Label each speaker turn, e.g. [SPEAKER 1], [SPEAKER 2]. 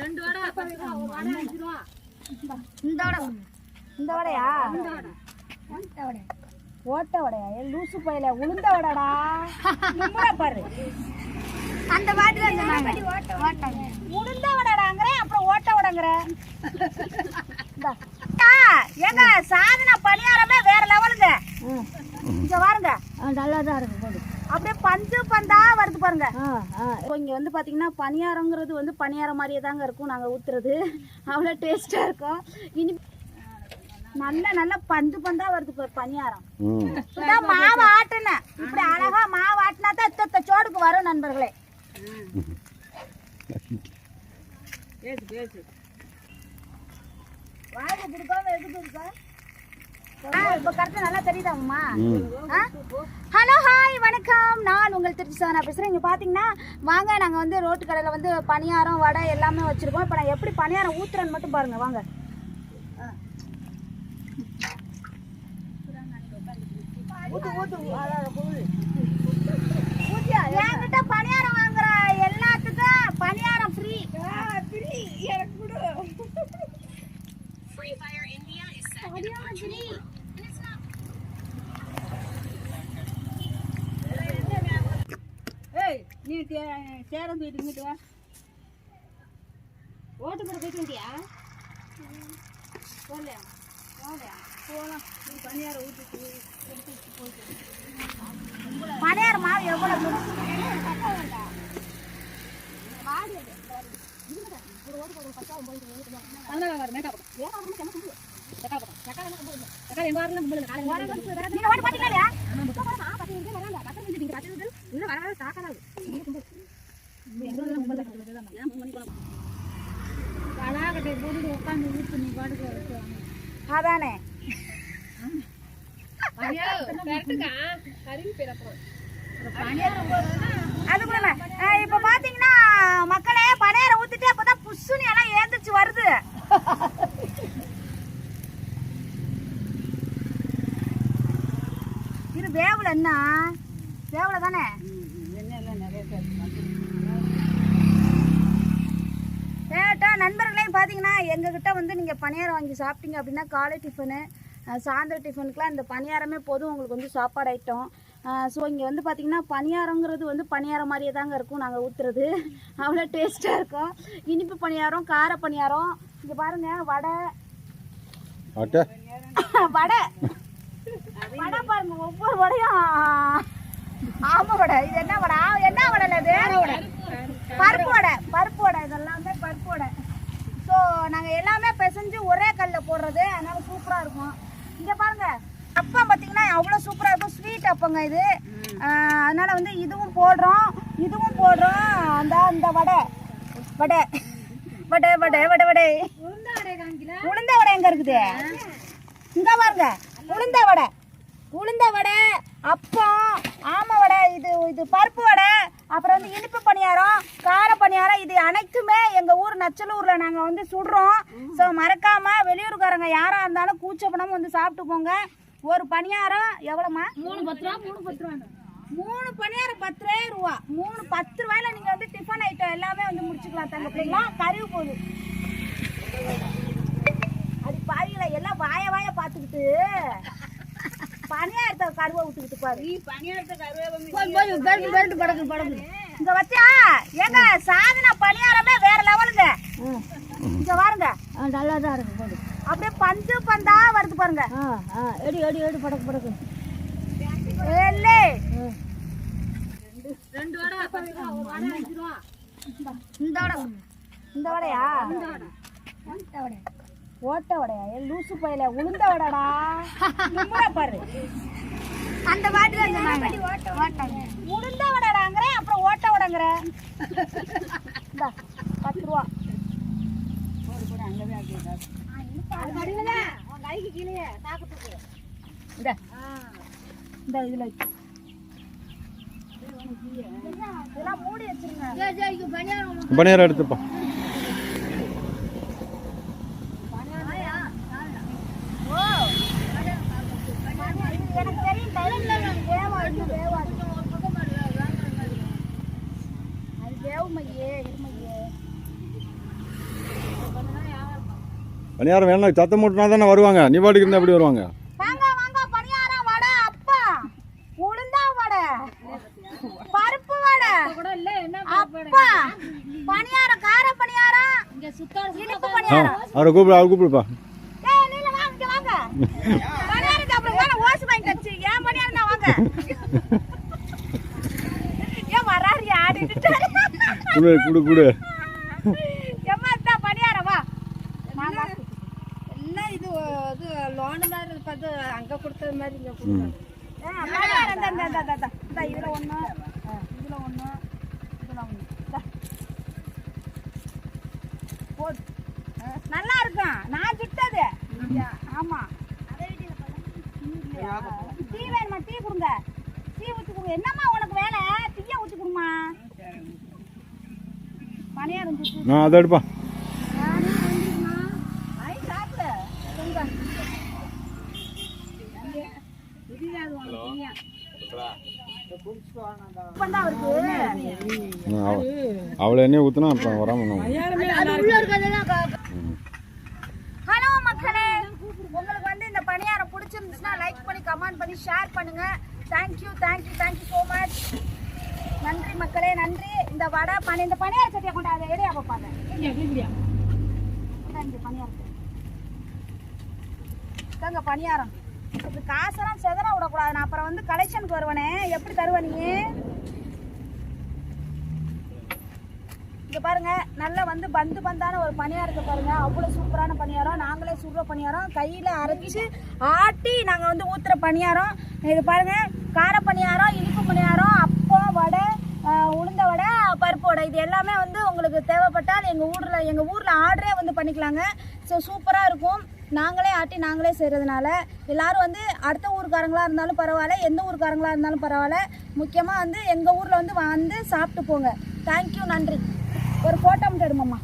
[SPEAKER 1] ரெண்டு வடை பத்து ரூபா ஒரு வடை அஞ்சு ரூபா.
[SPEAKER 2] இந்த வடை இந்த வடையா? ஓட்ட வடையா? ஏ லூசு பையில உளுந்த வடைடா. நிம்மடா பாரு. அந்த பாட்டு தான் சொன்னாங்க உளுந்த வடைடாங்கற அப்புறம் ஓட்ட வடைங்கற. இந்தா. ஏங்க சாதன பணியாரமே வேற லெவலுங்க இங்க பாருங்க
[SPEAKER 1] நல்லா தான் இருக்கு போடு.
[SPEAKER 2] அப்படியே பஞ்சு பந்தா பாருங்க. இப்போ இங்க வந்து பாத்தீங்கன்னா பணியாரங்கிறது வந்து பணியாரம் மாதிரியே தாங்க இருக்கும் நாங்க ஊத்துறது. அவ்வளோ டேஸ்டா இருக்கும். இனி நல்ல நல்ல பந்து பந்தா வருது பாரு பணியாரம் மாவு ஆட்டுனேன். இப்படி அழகா மாவு ஆட்டினா தான் இத்த சோடுக்கு வரும் நண்பர்களே.
[SPEAKER 1] பேசு பேசு.
[SPEAKER 2] வாய்க்கு எதுக்கு இருக்கா இப்போ கரெக்டாக நல்லா தெரியுதா அம்மா ஹலோ நான் உங்கள் திருச்சி சார் பேசுகிறேன் இங்கே பார்த்தீங்கன்னா வாங்க நாங்கள் வந்து ரோட்டு கடையில் வந்து பணியாரம் வடை எல்லாமே வச்சுருக்கோம். இப்போ நான் எப்படி பணியாரம் ஊத்துறேன்னு மட்டும் பாருங்க வாங்க. என்கிட்ட பணியாரம் வாங்குற எல்லாத்துக்கும் பணியாரம் ஃப்ரீ ஃப்ரீ எனக்கு கொடு. பணியாரம் ஃப்ரீ
[SPEAKER 1] நீ சேரம் தூக்கிட்டு இங்கிட்டு வா. ஓட்டு போட போயிட்டு வந்தியா? போகலையா போகலையா போகலாம் நீ பணியாரம் ஊற்றிட்டு எடுத்து போயிட்டு
[SPEAKER 2] பணியாரம் மாவு எவ்வளவு
[SPEAKER 1] அதனால வர மேக்கப் தக்காளி எங்க வரல கும்பல காலையில.
[SPEAKER 2] நீங்க ஓட்டு பாத்தீங்களா இல்லையா?
[SPEAKER 1] இல்ல வர வர போட்டு உட்காந்து நீ பாட்டுக்கு
[SPEAKER 2] அதானே அதுக்குள்ள இப்ப பாத்தீங்கன்னா மக்களே பணியாரம் ஊத்திட்டு அப்பதான் புஷ்ஷுன்னு எல்லாம் ஏந்திரிச்சு வருது. இது வேவுல என்ன? வேவல தானே கேட்டா நண்பர்களே பார்த்தீங்கன்னா எங்ககிட்ட வந்து நீங்கள் பணியாரம் வாங்கி சாப்பிட்டீங்க அப்படின்னா காலை டிஃபனு சாயந்தர டிஃபனுக்குலாம் இந்த பணியாரமே போதும் உங்களுக்கு வந்து சாப்பாடு ஐட்டம் ஸோ இங்கே வந்து பார்த்தீங்கன்னா பணியாரங்கிறது வந்து பணியாரம் மாதிரியே தாங்க இருக்கும் நாங்கள் ஊற்றுறது அவ்வளோ டேஸ்ட்டாக இருக்கும். இனிப்பு பணியாரம் கார பணியாரம் இங்கே பாருங்கள் வடை? வடை. வடை பாருங்க ஒவ்வொரு வடையும். ஆமா வடை. இது என்ன வடை? என்ன வடை இது? பருப்பு வடை. பருப்பு வடை. இதெல்லாம் பருப்பு வடை. ஸோ நாங்கள் எல்லாமே பிசைஞ்சு ஒரே கல்லில் போடுறது. அதனால சூப்பராக இருக்கும். இங்கே பாருங்க. அப்பம் பார்த்தீங்கன்னா அவ்வளோ சூப்பராக இருக்கும். ஸ்வீட் அப்பங்க இது. அதனால வந்து இதுவும் போடுறோம். இதுவும் போடுறோம். அந்த அந்த வடை. வடை. வடை வடை வடை வடை. உளுந்த வடை எங்க இருக்குது? இங்க பாருங்க. உளுந்த வடை. உளுந்த வடை அப்பம் இது பருப்பு வடை அப்புறம் வந்து இனிப்பு பணியாரம் கார பணியாரம் இது அனைத்துமே எங்க ஊர் நச்சலூர்ல நாங்க வந்து சுடுறோம். ஸோ மறக்காம வெளியூர்காரங்க யாரா இருந்தாலும் கூச்சப்படாம வந்து சாப்பிட்டு போங்க ஒரு பணியாரம் எவ்வளோமா
[SPEAKER 1] மூணு பத்து ரூபா மூணு பத்து ரூபா
[SPEAKER 2] மூணு பணியாரம் பத்து ரூபாய் ரூபா. மூணு பத்து ரூபாயில நீங்க வந்து டிஃபன் ஐட்டம் எல்லாமே வந்து முடிச்சுக்கலாம் தங்க பிள்ளைங்களா? கறிவு போகுது. அது பாருங்களா எல்லாம் வாய வாய பார்த்துக்கிட்டு. கருவை விட்டுக்கிட்டு பாரு. பெல்ட் பெல்ட் படக்கு படக்கு. இங்க வச்சா ஏங்க சாதன பணியாரமே வேற லெவலுங்க. இங்க பாருங்க
[SPEAKER 1] நல்லா தான் இருக்கு போடு.
[SPEAKER 2] அப்படியே பஞ்சு பந்தா வருது பாருங்க.
[SPEAKER 1] ஆ ஆ எடி எடி எடி படக்கு படக்கு. ரெண்டு வடை வடை
[SPEAKER 2] இந்த வடை. இந்த வடையா? ஓட்ட வடையா? ஏ லூசு பையில உளுந்த வடைடா. பாரு. அந்த பாட்டு தான் சொன்னாங்க. உளுந்த வடைடாங்கற அப்புறம் ஓட்ட வடைங்கற. இந்தா பத்து ரூபா. இந்த. இந்த இதுல
[SPEAKER 3] பணியாரம் எடுத்துப்பா. பணியாரம் வேணா சத்தம் போட்டுனா தானே வருவாங்க. நீ பாட்டுக்கு இருந்தால் எப்படி வருவாங்க?
[SPEAKER 2] வாங்க வாங்க பணியாரம் வடை அப்பா. உளுந்தா வடை பருப்பு வடை
[SPEAKER 1] கூட
[SPEAKER 2] அப்பா. பணியாரம் கார பணியாரம் இனிப்பு பணியாரம்.
[SPEAKER 3] அவரை கூப்பிடு அவர் கூப்பிடுப்பா.
[SPEAKER 2] ஏய் நீல வாங்க இங்க வாங்க பணியாரம் அப்புறம் வேற ஓசு வாங்கி தச்சு ஏன் பணியாரம் தான் வாங்க ஏன் வராரு ஆடிட்டு
[SPEAKER 3] குடு குடு குடு
[SPEAKER 2] எம்மா தான் பணியாரம் வா வாங்க
[SPEAKER 1] எல்லாம் இது இது லோன் பார்த்து அங்க கொடுத்தது மாதிரி இங்க
[SPEAKER 2] இந்த இதுல ஆ, இதுல ஒண்ணு. இதுல. போடு. ஆ, நல்லா இருக்கும். நான் சுட்டது. ஆமா. டீ வேணுமா? டீ கொடுங்க. டீ ஊத்தி கொடுங்க என்னம்மா உனக்கு வேலை? டீயை ஊத்தி கொடுமா சுட்டு.
[SPEAKER 3] நான் அதை எடுப்பா
[SPEAKER 2] ஐ சாப்பிடு கொடுங்க
[SPEAKER 3] எண்ணெய் ஊற்றுனா அப்புறம் வராமல்
[SPEAKER 2] ஹலோ மக்களே. உங்களுக்கு வந்து இந்த பணியாரம் பிடிச்சிருந்துச்சுன்னா லைக் பண்ணி கமெண்ட் பண்ணி ஷேர் பண்ணுங்க. Thank you thank you thank you so much நன்றி மக்களே நன்றி. இந்த வடை பனி இந்த பணியார சட்டியை கொண்டு அதை எடையா பார்ப்பாங்க பணியாரம். இதாங்க பணியாரம். எனக்கு காசெல்லாம் செதற விடக்கூடாது நான் அப்புறம் வந்து கலெக்ஷனுக்கு வருவனே. எப்படி தருவ நீ? பாருங்க நல்லா வந்து பந்து பந்தான ஒரு பணியாரத்தை பாருங்க. அவ்வளோ சூப்பரான பணியாரம். நாங்களே சுடுற பணியாரம். கையில் அரைச்சி ஆட்டி நாங்கள் வந்து ஊத்துற பணியாரம். இது பாருங்க கார பணியாரம் இனிப்பு பணியாரம் அப்பம் வடை உளுந்த வடை பருப்பு வடை. இது எல்லாமே வந்து உங்களுக்கு தேவைப்பட்டால் எங்கள் ஊரில் எங்கள் ஊரில் ஆர்டரே வந்து பண்ணிக்கலாங்க. ஸோ சூப்பராக இருக்கும். நாங்களே ஆட்டி நாங்களே செய்கிறதுனால எல்லாரும் வந்து அடுத்த ஊருக்காரங்களாக இருந்தாலும் பரவாயில்ல எந்த ஊருக்காரங்களாக இருந்தாலும் பரவாயில்ல. முக்கியமாக வந்து எங்கள் ஊரில் வந்து வந்து சாப்பிட்டு போங்க. தேங்க்யூ நன்றி. ஒரு ஃபோட்டோ மட்டும் எடுமாம்மா